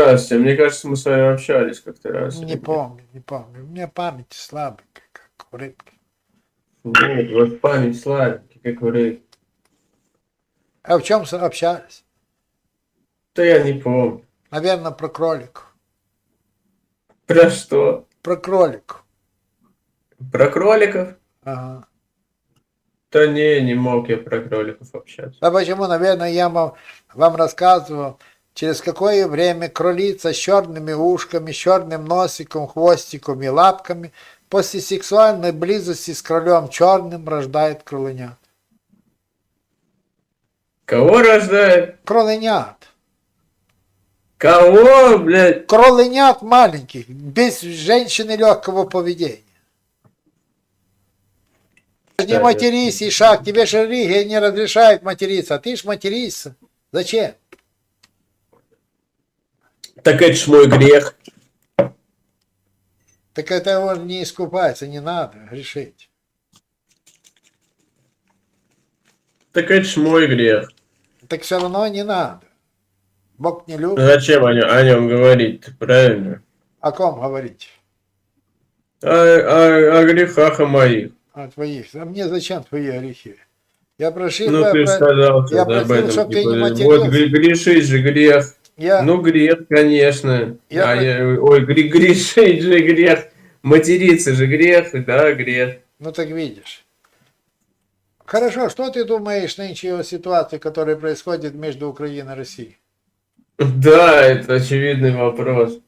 Здравствуйте. Мне кажется, мы с вами общались как-то раз. Не помню, не помню. У меня память слабая, как у рыбки. Вот, у вас память слабенькая, как у рыб. А в чем общались? Да я не помню. Наверное, про кролику. Про что? Про кролику. Про кроликов? Ага. Да не, не мог я про кроликов общаться. А почему, наверное, я вам, вам рассказывал, через какое время кролица с черными ушками, черным носиком, хвостиком и лапками после сексуальной близости с кролем черным рождает кролынят. Кого рождает? Кролынят. Кого, блядь? Кролынят маленьких, без женщины легкого поведения. Не матерись, Ишак, тебе же религия не разрешает материться, а ты ж материшься. Зачем? Так это ж мой грех. Так это он не искупается, не надо грешить. Так это ж мой грех. Так все равно не надо. Бог не любит. Зачем о нем, о нем говорить правильно? О ком говорить? О, о, о грехах о моих. О твоих. А мне зачем твои грехи? Я просил, Ну, бы- ты же сказал я просил, этом. чтоб ты не вот матерился. гре- грешить же грех. Я, Ну, грех, конечно. Я А я- ой, гре- грешить же грех. Материться же грех, да, грех. ну так видишь. Хорошо, что ты думаешь нынче о ситуации, которая происходит между Украиной и Россией? Да, это очевидный вопрос.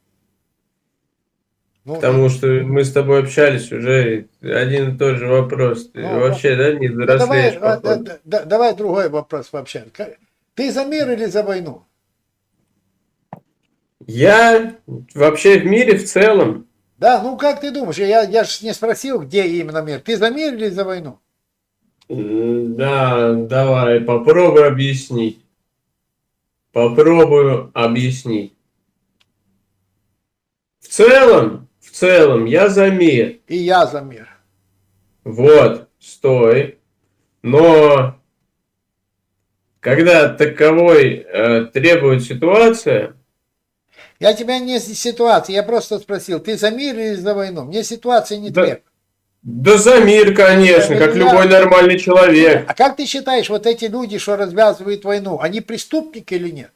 Ну, Потому что мы с тобой общались уже, один и тот же вопрос. Ты Ну, вообще, да, не ну, давай, взрослеешь, а, походу. да- да- давай другой вопрос вообще. Ты за мир или за войну? Я вообще в мире в целом, Да, ну как ты думаешь? Я, я же не спросил, где именно мир. Ты за мир или за войну? да, давай, попробуй объяснить. Попробую объяснить. В целом, в целом, я за мир. И я за мир. Вот, стой. Но когда таковой э, требует ситуация, Я тебя не с ситуации, я просто спросил, ты за мир или за войну? Мне ситуация не Да. требует. да за мир, конечно, как любой нормальный человек. А как ты считаешь, вот эти люди, что развязывают войну, они преступники или нет?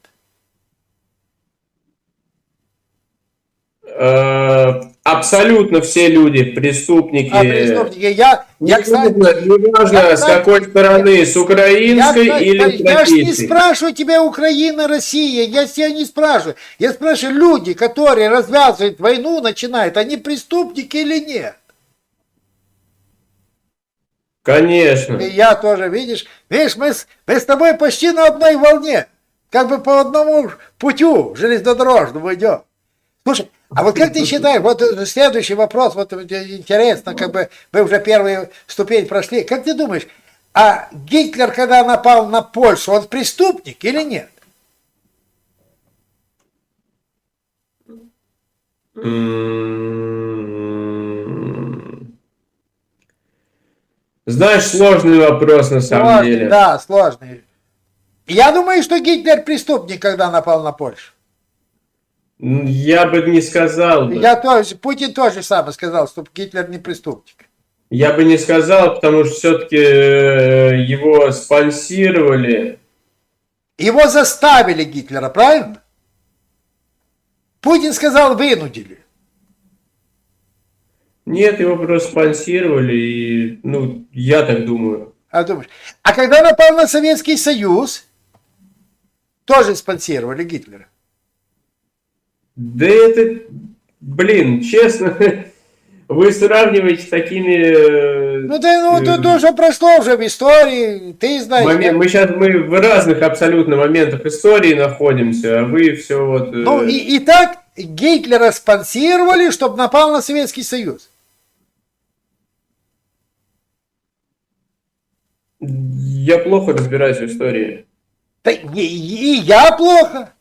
Абсолютно все люди преступники. А преступники, я, я, кстати, Неважно, я, с какой стороны, с я, украинской я- или с я ж не спрашиваю тебя Украина, Россия, я тебя не спрашиваю. Я спрашиваю, люди, которые развязывают войну, начинают, они преступники или нет? Конечно. И я тоже, видишь, видишь, мы с, мы с тобой почти на одной волне, как бы по одному путю железнодорожному идем. Слушай, а вот как ты считаешь, вот э, следующий вопрос, вот э, интересно, как бы мы уже первую ступень прошли, как ты думаешь, а Гитлер, когда напал на Польшу, он преступник или нет? Знаешь, сложный вопрос на самом Сложный, деле. Да, сложный. Я думаю, что Гитлер преступник, когда напал на Польшу. Я бы не сказал. бы. Я тоже, Путин тоже самое сказал, что Гитлер не преступник. Я бы не сказал, потому что все-таки его спонсировали. Его заставили Гитлера, правильно? Путин сказал, вынудили. Нет, его просто спонсировали, и, ну, я так думаю. А, думаешь, а когда напал на Советский Союз, тоже спонсировали Гитлера. Да это, блин, честно, вы сравниваете с такими... э, Ну, да, ну, э, то, что прошло уже в истории, ты знаешь. момент- Мы сейчас мы в разных абсолютно моментах истории находимся, а вы все вот... э, Ну, и, и так Гитлера спонсировали, чтобы напал на Советский Союз. Я плохо разбираюсь в истории. Да и, и я плохо.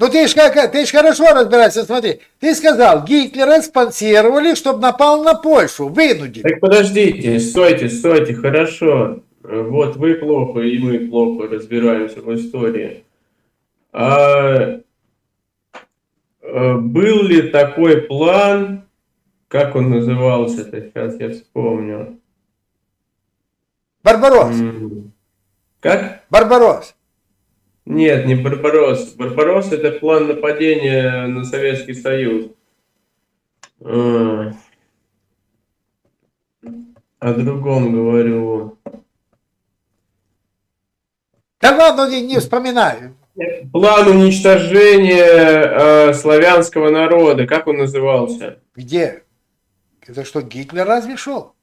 Ну ты ж, как, ты ж хорошо разбираешься, смотри. Ты сказал, Гитлера спонсировали, чтобы напал на Польшу, вынудили. Так подождите, стойте, стойте, хорошо. Вот вы плохо, и мы плохо разбираемся в истории. А, э, был ли такой план, как он назывался-то, сейчас я вспомню. Барбарос. Как? Барбарос. Нет, не Барбарос. Барбарос это план нападения на Советский Союз. А, О другом говорю. Да ладно, не, не вспоминаю. План уничтожения э, славянского народа, как он назывался? Где? Это что, Гитлер разве шел?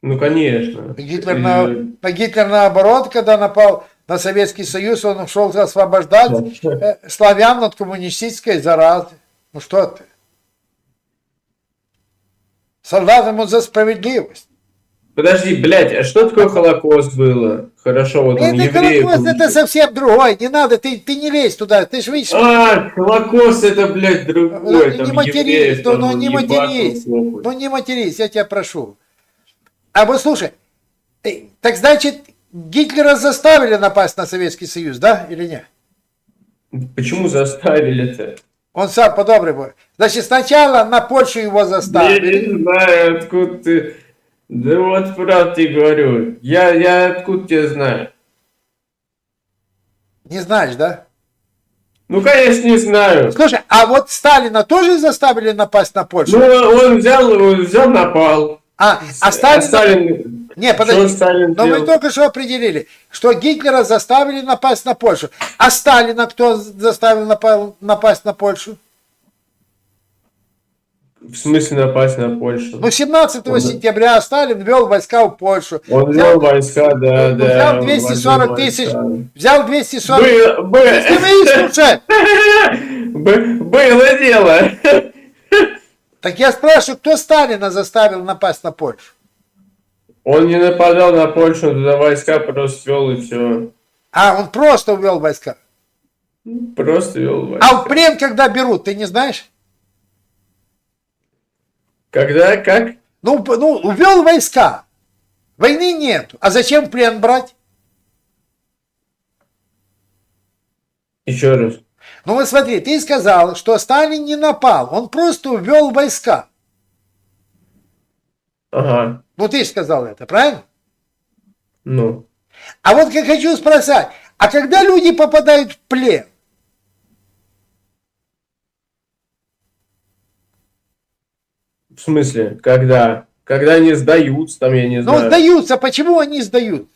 Ну, конечно. Гитлер, на Гитлер наоборот, когда напал на Советский Союз, он ушел освобождать э, славян от коммунистической заразы. Ну что ты? Солдатам он за справедливость. Подожди, блядь, а что такое Холокост было? Хорошо, вот он Это евреев Холокост, это совсем другой. Не надо, ты, ты не лезь туда. Ты же видишь, А, Холокост это, блядь, другой. Ну, там не матерись, евреев ну, ну, не матерись. ну не матерись, я тебя прошу. А вот слушай, так значит, Гитлера заставили напасть на Советский Союз, да, или нет? Почему заставили-то? Он сам по-доброму. был. Значит, сначала на Польшу его Я заставили. не знаю, откуда ты... Да вот правда тебе говорю. Я, я откуда тебя знаю? Не знаешь, да? Ну, конечно, не знаю. Слушай, а вот Сталина тоже заставили напасть на Польшу? Ну, он взял, он взял, напал. а, а Сталин... Сталин... Не, Что подожди. Сталин Но мы сделал? только что определили, что Гитлера заставили напасть на Польшу. А Сталина кто заставил напа- напасть на Польшу? В смысле напасть на Польшу? Ну, 17 Он- сентября Сталин ввел войска в Польшу. Он взял- вел войска, да, Он да. взял он 240 возил тысяч. Взял 240 Бы- бы- Ты меня слушай. бы- Было дело. Так я спрашиваю, кто Сталина заставил напасть на Польшу? Он не нападал на Польшу, он туда войска просто вел и все. А, он просто ввел войска. Просто вел войска. А в плен когда берут, ты не знаешь? Когда, как? Ну, ну ввел войска. Войны нет. А зачем плен брать? Еще раз. Ну вот смотри, ты сказал, что Сталин не напал, он просто ввел войска. Ага. Ну ты сказал это, правильно? Ну. А вот как хочу спросить, а когда люди попадают в плен, В смысле, когда? Когда они сдаются, там, я не ну знаю. сдаются, почему они сдают?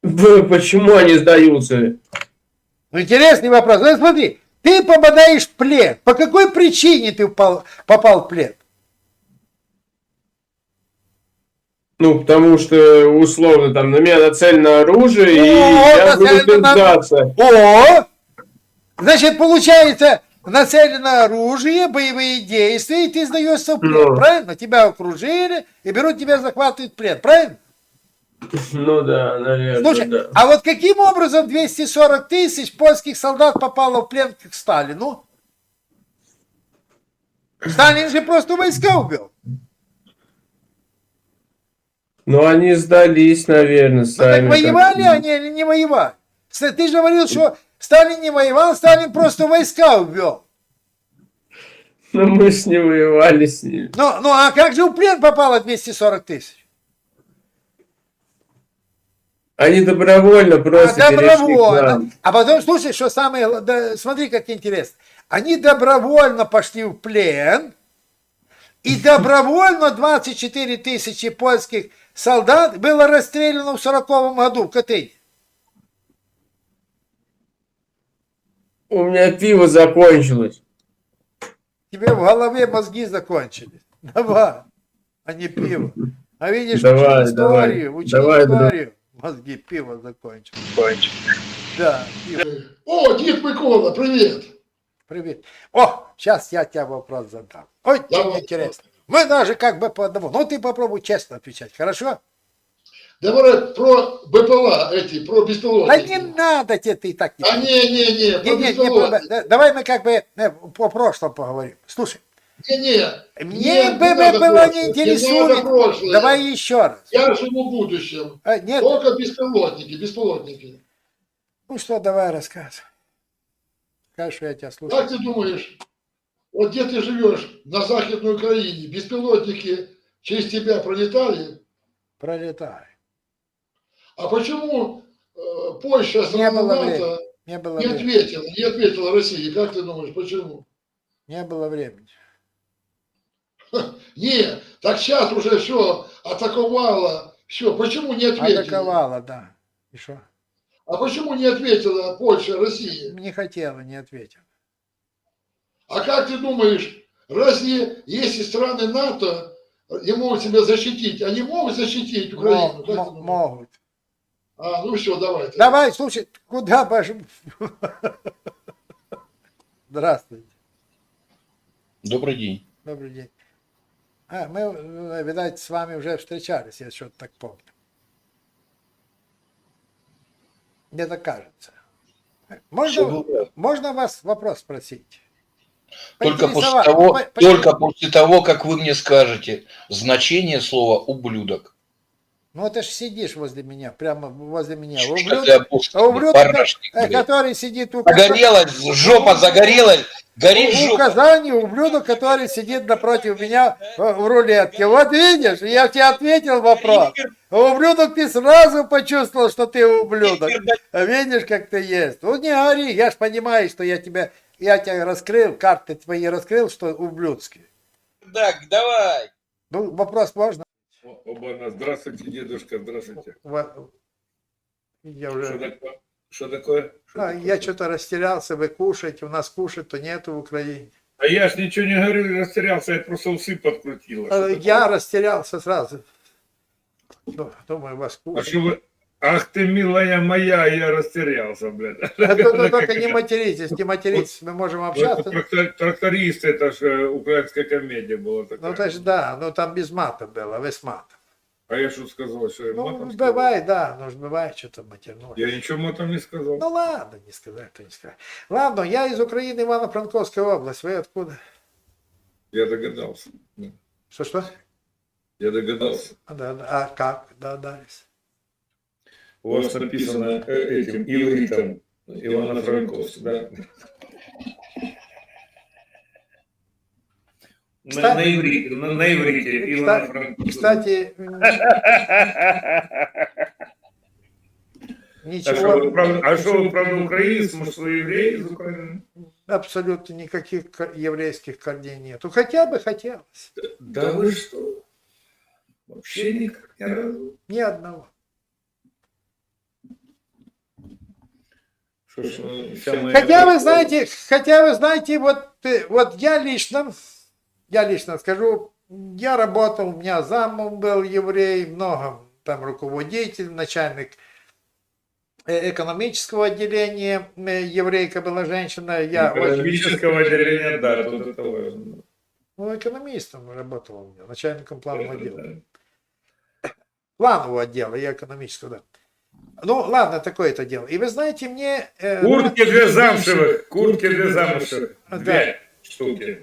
Почему они сдаются? Ну, интересный вопрос. Ну, смотри, ты попадаешь в плен. По какой причине ты попал, попал в плен? Ну, потому что, условно, там, на меня нацелено оружие, и О, я нацелено буду сдаться. О! Значит, получается, нацелено оружие, боевые действия, и ты сдаешься в плен, Ну. правильно? Тебя окружили и берут тебя, захватывают в плен, правильно? Ну да, наверное, Слушай, да. а вот каким образом 240 тысяч польских солдат попало в плен к Сталину? Сталин же просто войска убил. Ну, они сдались, наверное, Ну, сами. так воевали как-то. они или не воевали? С- Ты же говорил, что Сталин не воевал, Сталин просто войска увел. Ну, мы ж не воевали с ними. Ну, ну а как же в плен попало 240 тысяч? Они добровольно А, просто к добровольно. А потом, слушай, что самое, да, смотри, как интересно. Они добровольно пошли в плен, и добровольно 24 тысячи польских солдат было расстреляно в 40 году в Катыни. У меня пиво закончилось. Тебе в голове мозги закончились. Давай, а не пиво. А видишь, Давай, учи давай. историю, учи Давай, давай. Мозги пиво закончились. Да, пиво. О, дед Микола, привет! Привет. О, сейчас я тебе вопрос задам. Очень Давай. интересно. Мы даже как бы по одному. Ну, ты попробуй честно отвечать, хорошо? Давай про БПЛА эти, про Да беспилотники. не надо тебе, ты и так не А не, не, не, Не, про не, не, беспилотники. да- давай мы как бы э, по прошлому поговорим. Слушай, Не-не. Мне Нет, бы не надо было прошлое, не не интересует. надо прошлое. Давай еще раз. Я живу в будущем. А, нет, Только беспилотники, беспилотники. ну что, давай рассказывай. Конечно, я тебя слушаю. Как ты думаешь, вот где ты живешь, на Західній Україні, беспилотники через тебя пролетали? Пролетай. А почему э, Польша, Не страна было НАТО, времени. Не было не времени. ответила, не ответила России? Как ты думаешь, почему? Не было времени. Не, так сейчас уже все атаковало, все. Почему не ответили? Атаковала, да. И что? А почему не ответила Польша России? Не хотела, не ответила. А как ты думаешь, разве если страны НАТО не могут себя защитить, они могут защитить Украину? Мо- Как ты мо- думаешь? могут. А, ну все, давайте. Давай, слушай, куда пошел? Здравствуйте. Добрый день. Добрый день. А, мы, э, видать, с вами уже встречались, я что-то так помню. Мне так кажется. Можно, было. можно вас вопрос спросить? Только после, того, по- только после того, как вы мне скажете значение слова ублюдок. Ну, ты же сидишь возле меня, прямо возле меня. Ублюдок, опустил, а ублюдок, парашник, э, который сидит у Загорелась, жопа загорелась, горит в жопа. Казани ублюдок, который сидит напротив меня э, в рулетке. Вот видишь, я тебе ответил вопрос. Ублюдок, ты сразу почувствовал, что ты ублюдок. А Видишь, как ты есть. Ну не ори, я ж понимаю, что я тебя, я тебя раскрыл, карты твои раскрыл, что ублюдские. Так, давай. Ну, вопрос можно? Оба-на. Здравствуйте, дедушка, здравствуйте. Во- Я Что уже... такое? Что такое? Что А, такое? я что-то растерялся, вы кушаете, у нас кушать-то нету в Украине. А я ж ничего не говорю, растерялся, я просто усы подкрутила. А, Что Я растерялся сразу. Ну, Думаю, вас такое? А кушать. что вы... Ах ты, милая моя, я растерялся, блядь. А то- то Только не материтесь, не материтесь, мы можем общаться. трактор- Тракторист, это же э, украинская комедия была такая. Ну, то есть, да, ну там без мата было, вы с матом. А я что сказал, что я Ну, матом сказал? бывает, да, ну, ж бывает что-то матерное. Я ничего матом не сказал. Ну, ладно, не сказать, то не сказать. Ладно, я из Украины, Ивано-Франковская область, вы откуда? Я догадался. Что-что? Я догадался. А, да, да. а как догадались? У вас написано э, этим ивритом Ивана Франковский, да? На, Кстати- на иврите, на, на иврите Ивана Кстати, Франковского. А ничего, правда, а что вы, правда, украинец, может, вы еврей из Украины? абсолютно никаких еврейских корней нету. Хотя бы хотелось. Да вы что? Вообще никак ни разу. Ни одного. Что ж, ну, вся моя- Хотя вы знаете, хотя вы знаете, вот, э, вот я лично, я лично скажу, я работал, у меня зам был еврей, много там руководитель, начальник э, экономического отделения, э, еврейка была женщина, я очень, Экономического отделения, да, тут это важно. ну, экономистом работал у меня, начальником планового отдела. Да. Планового отдела, я экономического, да. Ну, ладно, такое-то дело. И вы знаете, мне... э, Куртки для замшевых, куртки для замшевых. Да. Две штуки.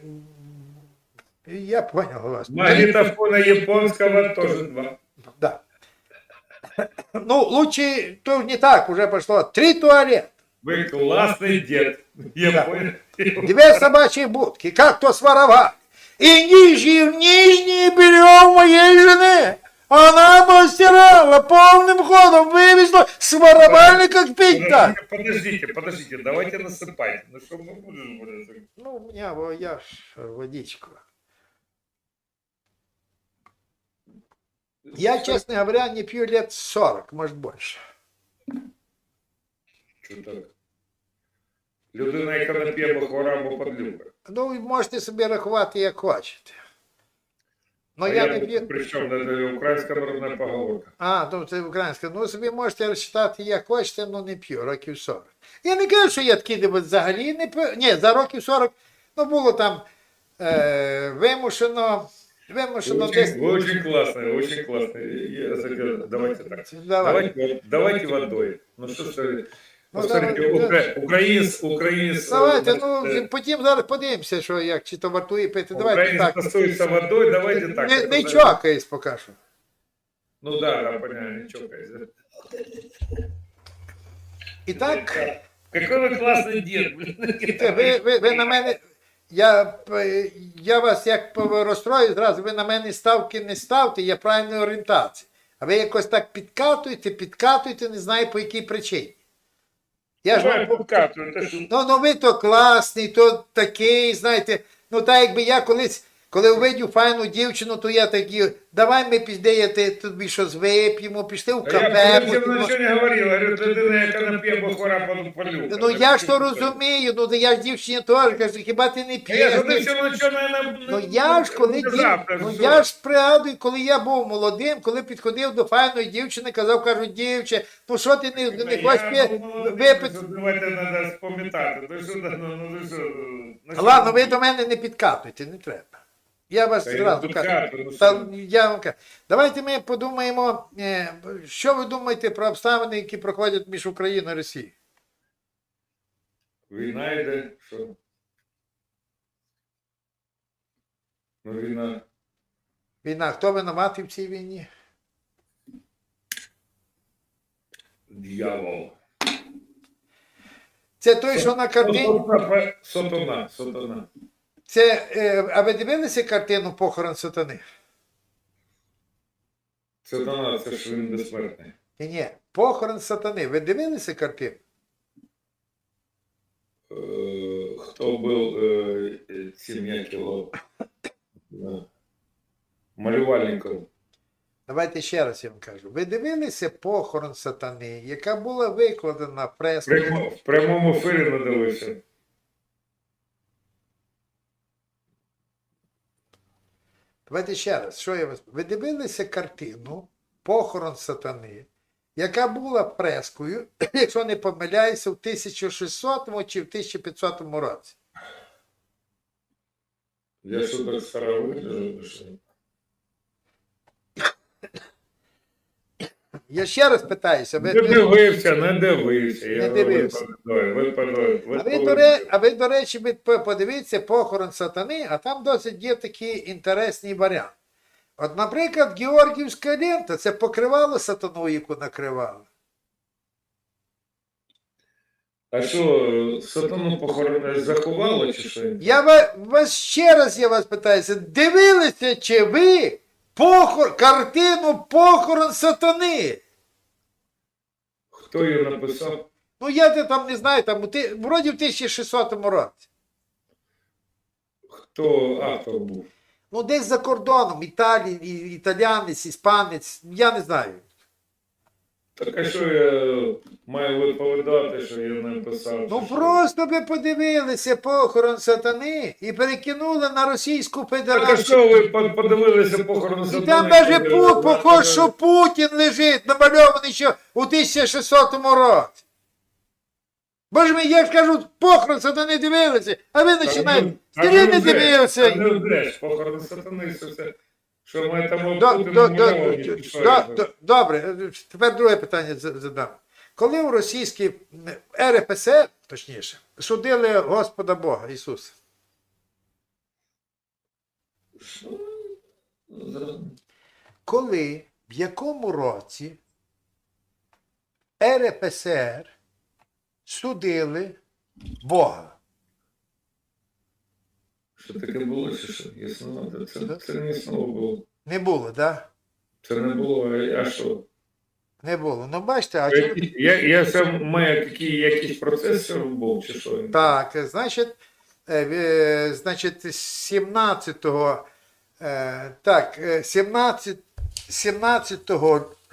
Я понял вас. Магнитофона японского тоже два. Да. Ну, лучше, то не так, уже пошло. Три туалета, Вы классный дед. Я Да. понял. две собачьи будки, как то своровать. И нижние, нижние белье моей жены. Она постирала полным ходом, вывезла, своровали, как пить так. Подождите, подождите, давайте насыпать. Ну что мы будем? Ну, у меня, я водичку. Я, честно говоря, не пью лет 40, может больше. Що так? Людина, яка не п'є бахора або подлюка. Ну, можете собі рахувати, як хочете. Ну, а я не п'ю. Причому це українська народна поговорка. А, ну це українська. Ну, собі можете розчитати, як хочете, але не п'ю, років 40. Я не кажу, що я такий взагалі не п'ю. Ні, за років 40, ну, було там е, вимушено, вимушено Очень, десь. очень классно, очень классно. Я Давайте так. Давай. Давайте, давайте водой. Ну что ж, Ну, Повторите, давай, укра... українсь, українсь, Давайте, е, ну е, потім зараз подивимося, що як чи то вартує пити. Давайте українсь так. тостується водою, давайте так. Не, это не да. чокаюсь поки що. Ну да, да, понятно, не чокайся. І так, Какой вы классный дед, блин. ви, ви, ви на мене. Я, е, я вас як розстрою зразу, ви на мене ставки не ставте, я правильної орієнтації. А ви якось так підкатуєте, підкатуєте, не знаю по якій причині. Я ж вам что? Ну, ну ви то класний, то такий, знаєте. Ну, так якби я колись, коли увидів файну дівчину, то я такий, давай ми піде, я тобі щось вип'ємо, пішли в кафе. поп'ємо. нічого не говорив, говорю, людина, яка не п'є, бо хвора по полю. Ну я ж то розумію, ну я ж дівчині теж кажу, хіба ти не п'єш? Ну я ж коли дів... Ну, я ж пригадую, коли я був молодим, коли підходив до файної дівчини, казав, кажу, дівче, ну що ти не, не хочеш п'є- випити? Давайте треба спам'ятати. Ну, ну, ну? Ладно, ви до мене не підкатуйте, не треба. Я вас Та зразу кажу. Та, я вам кажу. Давайте ми подумаємо, е, що ви думаєте про обставини, які проходять між Україною і Росією? Війна йде, що? Ну, війна. Війна, хто винуватий в цій війні? Дьявол. Це той, що на картині. Сатана, сатана. Це, е, а ви дивилися картину похорон сатани? Сатана, це ж він безсмертний. Ні, ні, похорон сатани. Ви дивилися картину? Е, Хто був е, цим як його е, малювальником? Давайте ще раз я вам кажу. Ви дивилися похорон сатани, яка була викладена в пресу? В прямому ефірі надивився. Давайте ще раз, що я вас. Ви дивилися картину Похорон сатани, яка була прескою, якщо не помиляюся, в 1600 чи в 1500 році. Я що так старо вигляджу, що? Я ще раз питаюся, ви, Не ви, дивився, не дивився. Не дивився. а, ви, до а ви, до речі, ви подивіться похорон сатани, а там досить є такий інтересний варіант. От, наприклад, Георгіївська лента це покривало сатану, яку накривали. А що, сатану похорон заховало чи що? Я ва- вас ще раз я вас питаюся, дивилися, чи ви похор, картину похорон сатани? Хто її написав? Ну я ти там не знаю, там ти- вроді в 1600 році. Хто автор був? Ну, десь за кордоном, Італій, і- італянець, іспанець, я не знаю. Так а що я маю відповідати, що я написав? Ну просто ви подивилися похорон сатани і перекинули на Російську Так а Федерацію. що ви по- подивилися похорон І сатани? там навіть Е, пу- похож, е, що Путін лежить, намальований ще у 1600 році. Боже мій, я ж кажу, похорон сатани дивилися, а ви починаєте. А Старі не ну, де? дивився. А ну, де ж похорон сатани, це все. Що ми там До- до- до- до- до- до- Добре, тепер друге питання задам. Коли у російській РПСР, точніше, судили Господа Бога Ісуса, коли, в якому році РПСР судили Бога? Що таке було, чи що? Ясно, це, це не слово було. Не було, так? Да? Це не було, а- що? Не було. Ну бачите, а чому? Я, я сам маю такий якийсь процесор був, чи що? Так, значить, е, е, значить, 17 е, так, е, 17, 17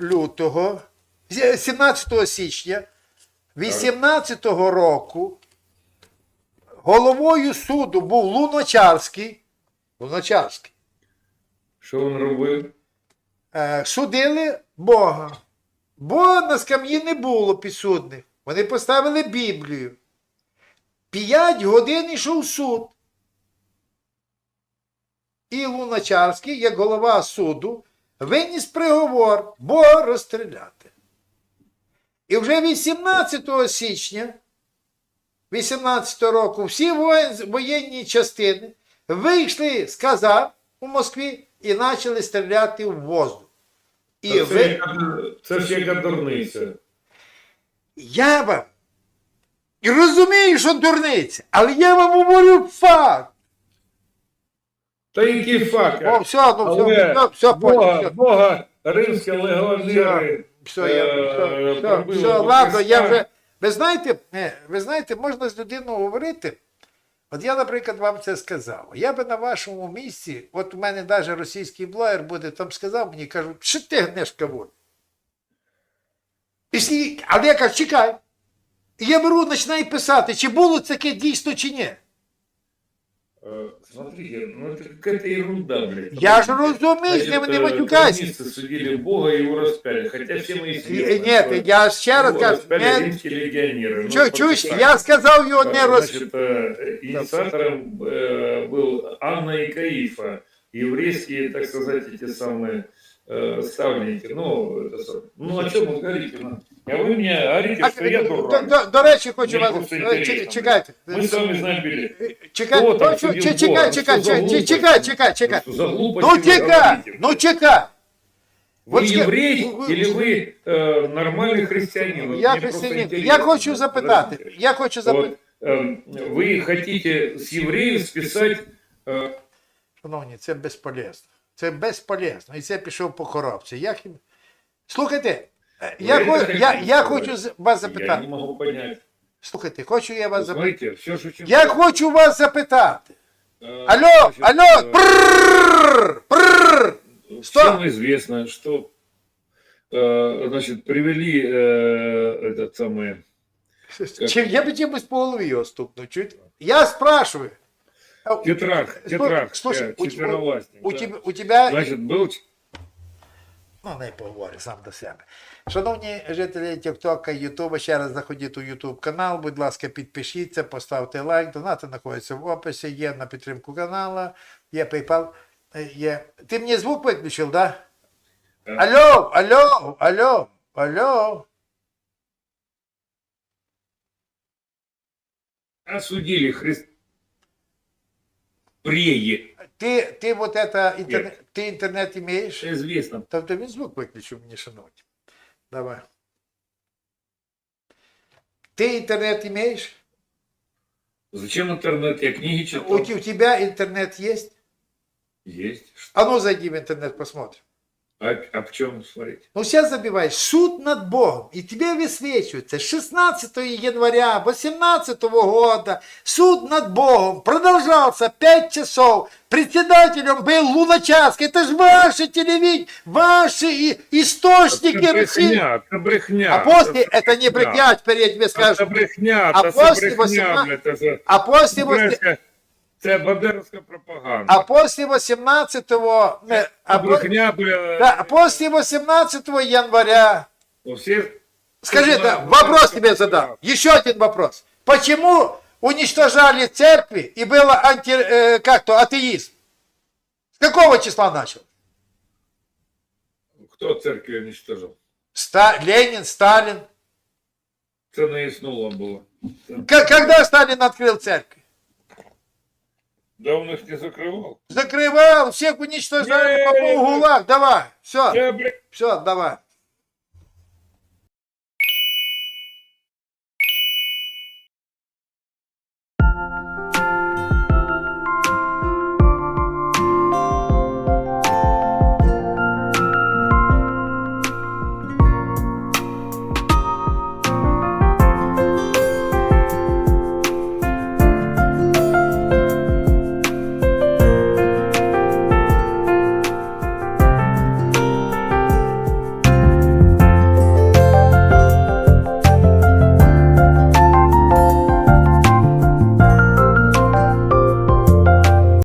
лютого, 17 січня 18 року головою суду був Луначарський. Луначарський. Що він робив? Е, судили Бога. Бо на скам'ї не було підсудних. Вони поставили Біблію. П'ять годин йшов суд. І Луначарський, як голова суду, виніс приговор Бога розстріляти. І вже 18 січня 18 року всі воєнні частини вийшли з казарм у Москві і почали стріляти в воздух. І Це, ви, це ж яка дурниця. я вам розумію, що дурниця, але я вам говорю факт. Та який факт? О, все, ну Але все, все, все, Бога, понял, Бога, римські легіонери. все, все, я, все, все, все, до ладно, я вже. Ви знаєте, е, ви знаєте, можна з людиною говорити. От я, наприклад, вам це сказав. Я би на вашому місці, от у мене навіть російський блогер буде, там сказав мені, кажу, що ти гнеш кавун? Але я кажу, чекай. І я беру, починаю писати, чи було таке дійсно, чи ні. Э, Смотрите, ну это какая-то ерунда, блядь. Я ж розумію, з ними не э, матюкайся. коммунисты судили Бога и его распяли. Хотя всем Ні, известно, Ні, я ще раз его кажу, распяли не, римские легионеры. Ну, чу, чуєш, просто я так. сказав його не роз... Значит, э, инициатором э, был Анна и Каифа, еврейские, так сказать, эти самые э, ставленники. Ну, это самое. ну о чем вы говорите? Ну, А вы мне говорите, А, что я до, дурак. до, до речі, хочу Мені вас. просто е, інтересно. чек- Чекайте. Мы с вами знали. Чекай, Хто там хочу- судив че- чекай, Бога? чекай, Що за чекай, глупості? чекай, чекай, чекай. Что за глупости Ну вы чекай, говорите? ну чекай. Вы Вот ска- еврей вы- или вы э, нормальный христианин? Вот Я мне просто християнин. интересно. Я хочу запитати. Подождите. Я хочу запитати. Вот, эм, вы хотите с евреев списать э, Шановні, це безполезно. Це безполезно. І це пішов по коробці. Як їм... Слухайте, е, я, Ви хо- це я, хотите я сказати? хочу з- вас Я не запитати. могу понять. Слухайте, хочу я вас запитати. Смотрите, все же очень... Я хочу вас запитати. Э, Алло, значит, алло, э, прррр, прррр. Стоп. Всем известно, что э, значит, привели э, этот самый... Чи я би чимось по голові його стукнув? Чуєте? Я спрашиваю. Тетрарх, Слушай, тетрарх, слушай, э, у, тебя- четверовластник, у, да. тебе, у тебе Значит, был Ну, не поговорю сам до себе. Шановні жителі Тіктока, Ютуба, ще раз заходіть у Ютуб канал, будь ласка, підпишіться, поставте лайк. Донати знаходяться в описі, є на підтримку каналу, є PayPal. е, Є. Ти мені звук виключив, да? Да. Алло, алло, алло, алло. осудили Христ... Преи. Ти, ти вот это, інтернет, ти інтернет імеєш? Известно. Тобто він звук виключив мені, шановні. Давай. Ти інтернет імеєш? Зачем интернет? Я книги У, читал. у тебя интернет есть? Есть. Что? А ну зайди в интернет, посмотрим. А, а в чем смотреть? Ну сейчас забиваешь суд над Богом, и тебе высвечивается 16 января 18 года суд над Богом продолжался 5 часов. Председателем был Луначарский. Это же ваши телевидения, ваши источники Это брехня, это брехня. А после, Это это не брехня. брехня, теперь я тебе Это скажу. брехня, А это после брехня, 18 блядь, это А после, бандеровська- це бандеровська пропаганда. а после 18 не, а, по- брехня, бля. да, а после 18 января У всех Скажи, да, вопрос тебе задам. Еще один вопрос. Почему уничтожали церкви и было анти, э, как то, атеизм? С какого числа начал? хто церкві уничтожив? Ста- Ленин, Сталин. Було. Це К- когда Сталин открыл церкви? давно ж не закривав. Закрывал, всех уничтожали по Не. углах. Давай, все, блядь, все, давай.